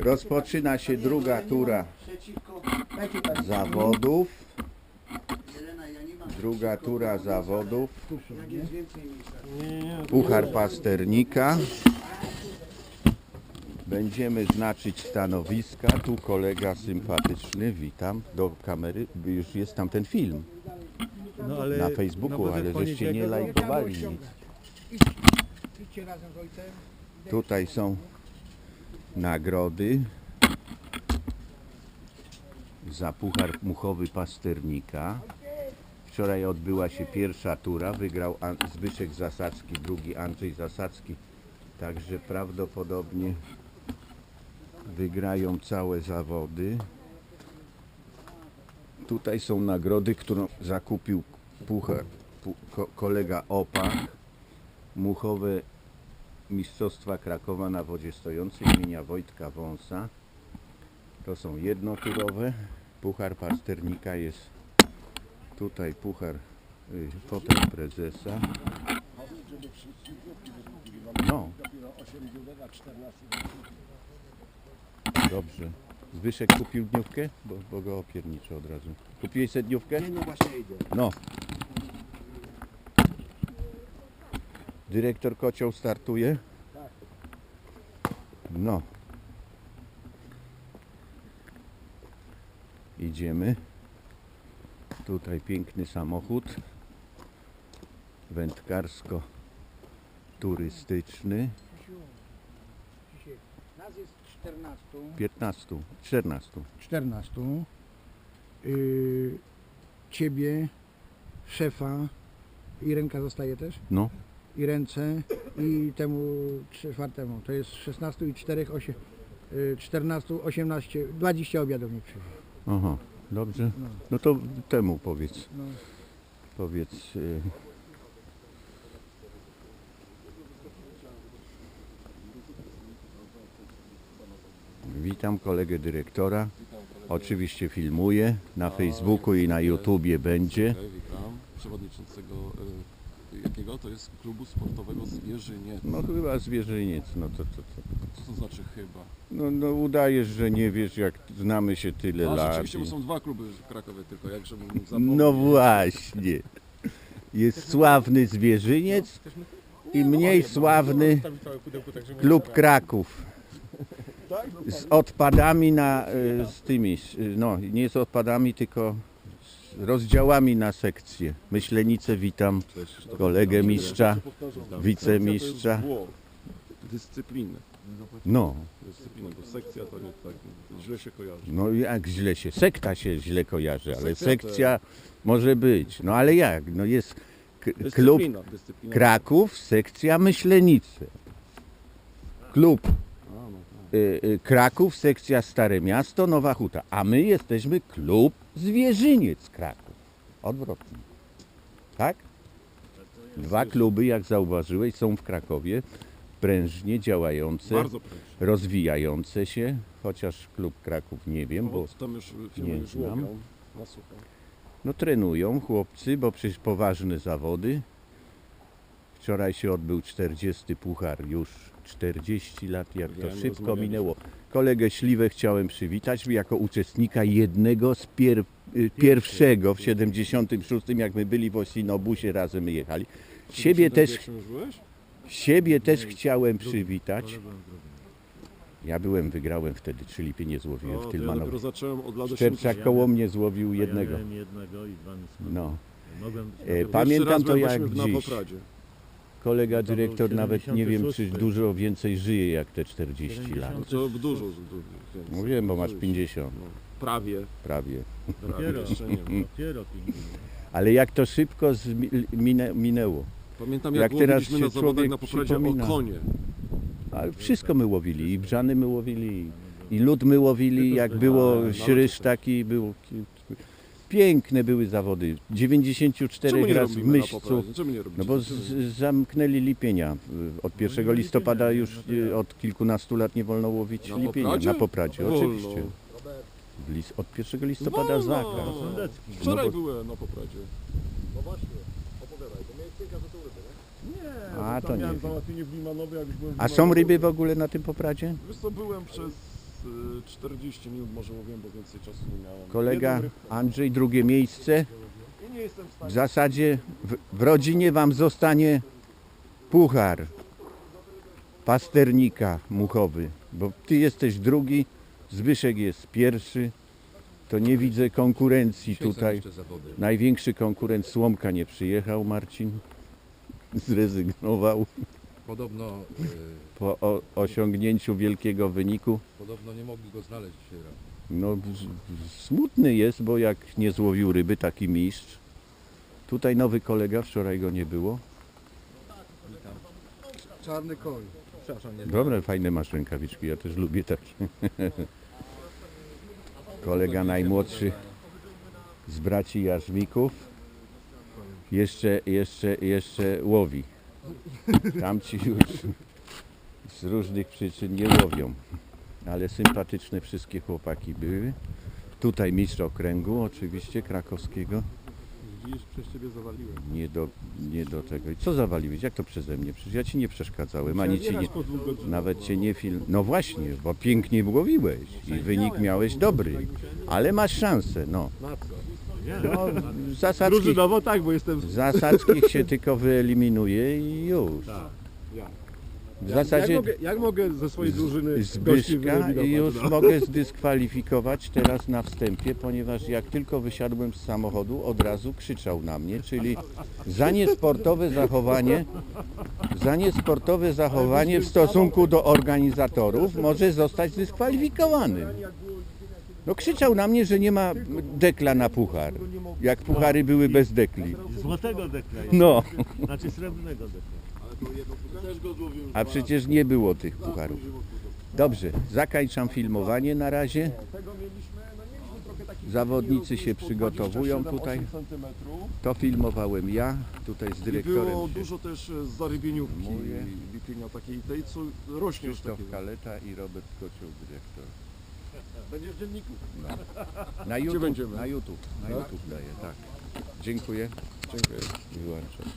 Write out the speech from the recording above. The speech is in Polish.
Rozpoczyna się druga tura zawodów. Druga tura zawodów. Puchar pasternika. Będziemy znaczyć stanowiska. Tu kolega sympatyczny, witam do kamery. Już jest tam ten film no, ale na Facebooku, bo ale żeście nie poniedziałek- lajkowali nic. Tutaj są nagrody za puchar muchowy pasternika. Wczoraj odbyła się pierwsza tura, wygrał Zbyszek Zasadzki, drugi Andrzej Zasadzki. Także prawdopodobnie wygrają całe zawody. Tutaj są nagrody, którą zakupił puchar pu, ko, kolega Opak. Muchowe Mistrzostwa Krakowa na wodzie stojącej imienia Wojtka Wąsa. To są jednoturowe. Puchar pasternika jest tutaj puchar y, fotel prezesa. No. Dobrze. Zbyszek kupił dniówkę? Bo, bo go opierniczę od razu. Kupiłeś sobie dniówkę? Nie, no właśnie idę. No. Dyrektor Kocioł startuje? No. Idziemy. Tutaj piękny samochód. Nas jest 14. 15, 14. 14. Yy, ciebie, szefa, i ręka zostaje też? No. I ręce, i temu czwartemu. To jest 16 i 4, 8, yy, 14, 18, 20 obiadów mi przyjdzie. Aha. Dobrze. No. No to temu powiedz. No. Powiedz. y, Witam kolegę dyrektora. Oczywiście filmuję. Na Facebooku i na YouTubie będzie. Witam. Przewodniczącego e, jakiego? To jest klubu sportowego Zwierzyniec. No chyba zwierzyniec. No to, to, to. Co to znaczy chyba? No, no udajesz, że nie wiesz jak znamy się tyle A lat. rzeczywiście, bo i- są dwa kluby w Krakowie tylko, jak żebym mógł zapomnieć. No właśnie. Jest sławny zwierzyniec i mniej sławny klub Kraków. Z odpadami na, y, z tymi, y, no nie z odpadami, tylko rozdziałami na sekcje. Myślenice witam, kolegę mistrza, wicemistrza. Dyscypliny. No, Dyscyplina, bo sekcja to nie tak, źle się kojarzy. no jak źle się, sekta się źle kojarzy, ale Sekcja może być. No ale jak, no jest k- klub. Kraków, sekcja Myślenice. Klub no tak. y, y, Kraków, sekcja Stare Miasto, Nowa Huta. A my jesteśmy klub Zwierzyniec Kraków. Odwrotnie. Tak? Dwa kluby, jak zauważyłeś, są w Krakowie prężnie działające, Bardzo proszę. rozwijające się, chociaż klub Kraków nie wiem, bo Bo tam już nie już znam. łowią na sucho. no trenują chłopcy, bo przecież poważne zawody. Wczoraj się odbył 40 puchar, już 40 lat, jak to Wiem, szybko rozmawialiśmy. minęło. Kolegę Śliwę chciałem przywitać jako uczestnika jednego z pier, y, pierwszego w 76, jak my byli w Osinobusie, razem jechali. Siebie też, siebie też chciałem przywitać. Ja byłem, wygrałem wtedy, trzy lipie nie złowiłem w Tylmanowie. Szczerczak koło mnie złowił jednego. No. E, Pamiętam to jak dziś. Kolega dyrektor nawet nie wiem, czy 76. dużo więcej żyje jak te 40 lat. No to dużo, dużo więcej. No wiem, bo masz Dużo. 50, No, prawie. prawie. Dopiero, Jeszcze nie, no. dopiero pięć. Ale jak to szybko zmi- minę, minęło. Pamiętam Jak jak, teraz łowiliśmy się na zawodach człowiek na Popradzie przypomina. o konie. Ale wszystko my łowili, i brzany my łowili, i lód my łowili, jak było śryż to- taki, był... Piękne były zawody. 94 Czemu nie raz w robimy na Myszcu. Popradzie? Czemu nie robicie? No bo z, z, zamknęli lipienia. Od 1 listopada już y, od kilkunastu lat nie wolno łowić Na lipienia. Popradzie? Na popradzie, Wolno. oczywiście. W lis- Od 1 listopada Wolno. zakaz. Wczoraj No bo- byłem na Popradzie. A to nie miałem wiem. załatwienie w Limanowie, jak już byłem w A są Limanowie. ryby w ogóle na tym popradzie? Wiesz co, byłem przez y, 40 minut może łowiłem, bo więcej czasu nie miałem. Kolega Jedną rybkę. Andrzej, drugie miejsce. I nie jestem w W stanie. zasadzie w, w rodzinie wam zostanie puchar pasternika muchowy, bo ty jesteś drugi, Zbyszek jest pierwszy, to nie widzę konkurencji tutaj. Największy konkurent Słomka nie przyjechał, Marcin zrezygnował Podobno, y, po o, osiągnięciu wielkiego wyniku. podobno nie mogli go znaleźć dzisiaj rano. No, smutny jest, bo jak nie złowił ryby taki mistrz. Tutaj nowy kolega, wczoraj go nie było. Czarny koń. Przepraszam, nie. Dobre, fajne masz rękawiczki, ja też lubię takie. Kolega najmłodszy z braci Jarzmików jeszcze, jeszcze, jeszcze łowi. Tamci już z różnych przyczyn nie łowią, ale sympatyczne wszystkie chłopaki były. Tutaj mistrz okręgu oczywiście krakowskiego. Widzisz, przez ciebie zawaliłem. Nie do, nie do tego. I co zawaliłeś? Jak to przeze mnie? Przecież ja ci nie przeszkadzałem, ani ci nie, nawet cię nie film. No właśnie, bo pięknie łowiłeś i wynik miałeś dobry, ale masz szansę, no. Na co? No zasadzki, Drużynowo tak, bo jestem... zasadzki się tylko wyeliminuje i już. Tak, ja. W Jak zasadzie mogę, jak mogę ze swojej drużyny gości Zbyszka wyeliminować, i już no? mogę zdyskwalifikować teraz na wstępie, ponieważ jak tylko wysiadłem z samochodu, od razu krzyczał na mnie, czyli za niesportowe zachowanie, za niesportowe zachowanie w stosunku do organizatorów może zostać zdyskwalifikowany. No krzyczał na mnie, że nie ma dekla na puchar, jak puchary były bez dekli. Złotego dekla jest. No, Znaczy srebrnego dekla. a przecież nie było tych pucharów. Dobrze, zakończam filmowanie na razie. Zawodnicy się przygotowują tutaj. To filmowałem ja, tutaj z I było dyrektorem się dużo też e, zarybieniówki, Mówię. lipienia takiej tej, co rośnie już Krzysztof takiego. Kaleta i Robert Kocioł, dyrektor. Będzie w dzienniku. Na YouTube, będziemy? na YouTube, na YouTube daję, tak. Dziękuję. Dziękuję. Wyłączam.